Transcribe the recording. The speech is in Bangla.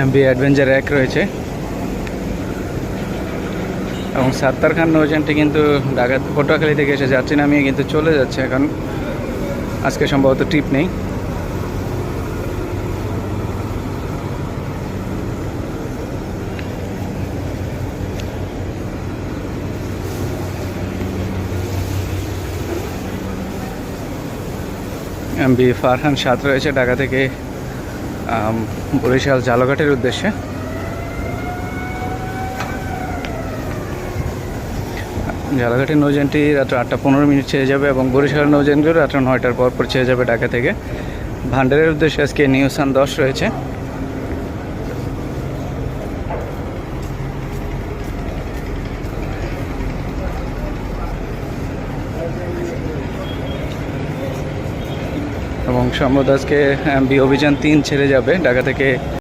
এমবি অ্যাডভেঞ্চার এক রয়েছে। এবং সাত্তার খান নৌযানটি কিন্তু ঢাকা পটুয়াখালী থেকে এসে যাত্রী নামিয়ে কিন্তু চলে যাচ্ছে এখন। আজকে সম্ভবত ট্রিপ নেই। এমবি ফারহান সাত রয়েছে ঢাকা থেকে। বরিশাল জালঘাটের উদ্দেশ্যে। জালাঘাটের নৌযানটি রাত্র আটটা পনেরো মিনিট ছেড়ে যাবে এবং বরিশাল নৌযানগুলো রাত্র নয়টার পর পর ছেড়ে যাবে ঢাকা থেকে। ভান্ডারের উদ্দেশ্যে আজকে নিউসান দশ রয়েছে। এবং সম্ভবত আজকে বি অভিযান তিন ছেড়ে যাবে ঢাকা থেকে।